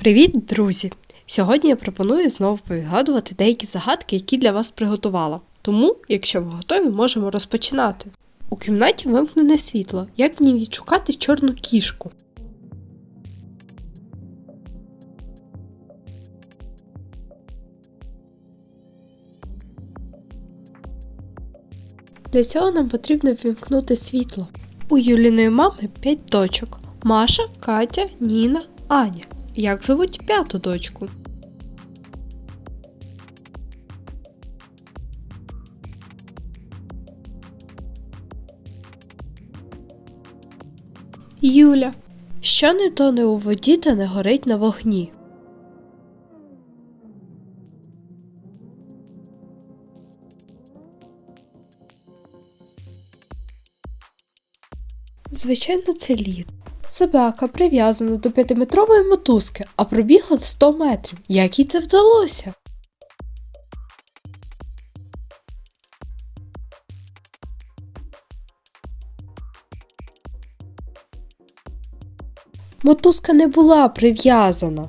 Привіт, друзі! Сьогодні я пропоную знову повідгадувати деякі загадки, які для вас приготувала. Тому, якщо ви готові, можемо розпочинати. У кімнаті вимкнене світло. Як в відшукати чорну кішку? Для цього нам потрібно ввімкнути світло. У Юліної мами 5 дочок: Маша, Катя, Ніна, Аня. Як звуть п'яту дочку? Юля. Що не тоне у воді та не горить на вогні? Звичайно, це лід. Собака прив'язана до п'ятиметрової мотузки, а пробігла 100 метрів. Як їй це вдалося? Мотузка не була прив'язана.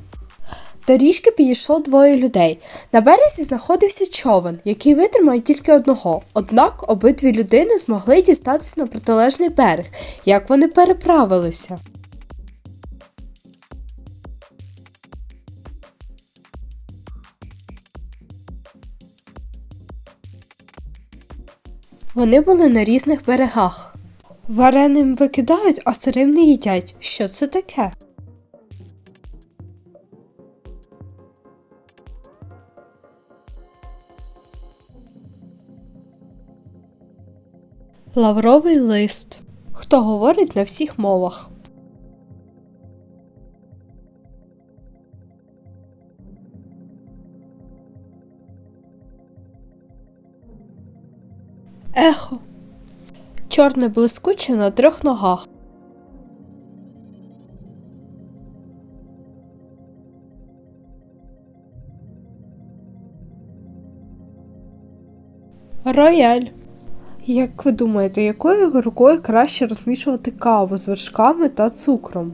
До річки підійшло двоє людей. На березі знаходився човен, який витримає тільки одного. Однак обидві людини змогли дістатися на протилежний берег. Як вони переправилися? Вони були на різних берегах. Вареним викидають, а сирим не їдять. Що це таке? Лавровий лист. Хто говорить на всіх мовах? Ехо. Чорне блискуче на трьох ногах. Рояль. Як ви думаєте, якою рукою краще розмішувати каву з вершками та цукром?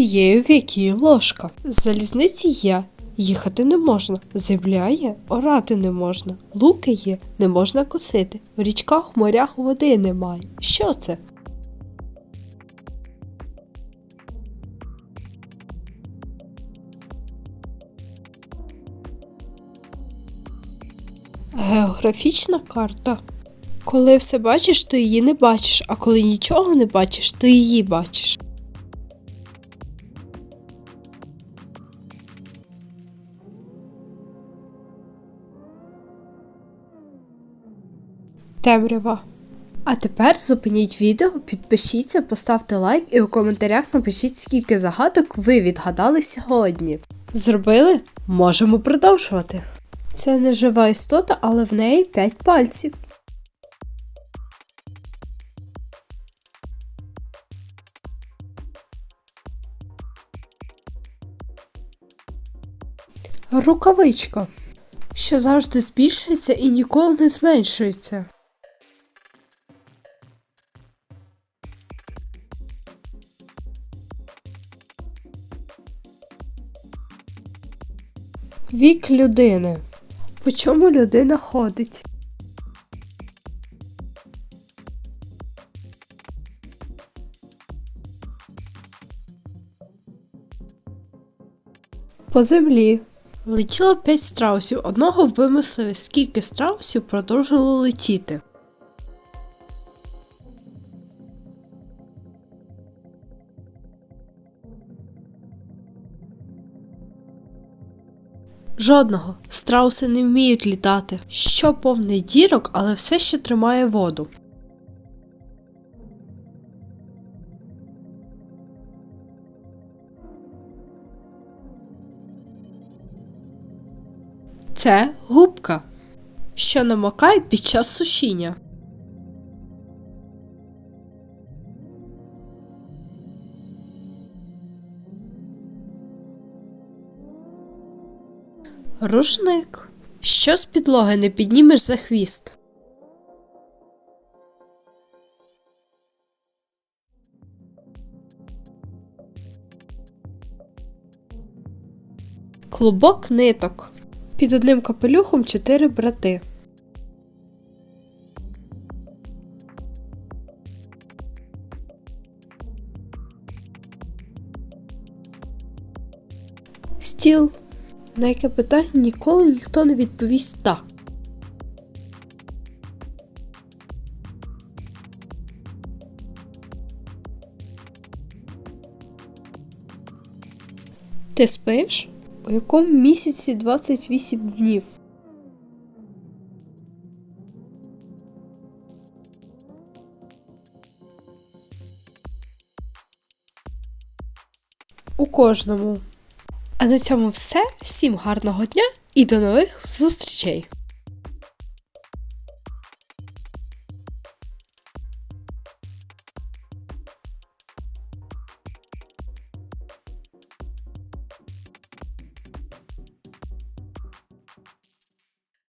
Тією, в якій ложка. Залізниці є, їхати не можна, земля є, орати не можна, луки є, не можна косити. В річках, морях води немає. Що це? Географічна карта. Коли все бачиш, то її не бачиш, а коли нічого не бачиш, то її бачиш. Темрява. А тепер зупиніть відео, підпишіться, поставте лайк і у коментарях напишіть, скільки загадок ви відгадали сьогодні. Зробили? Можемо продовжувати. Це не жива істота, але в неї 5 пальців. Рукавичка, що завжди збільшується і ніколи не зменшується. Вік людини. По чому людина ходить? По землі. Летіло п'ять страусів. Одного вимислили. Скільки страусів продовжило летіти? Жодного. Страуси не вміють літати. Що повний дірок, але все ще тримає воду. Це губка, що намокає під час сушіння. Рушник. Що з підлоги не піднімеш за хвіст? Клубок ниток. Під одним капелюхом чотири брати. Стіл. На яке питання ніколи ніхто не відповість так. Ти спиш? У якому місяці 28 днів? У кожному. А на цьому все. Всім гарного дня і до нових зустрічей!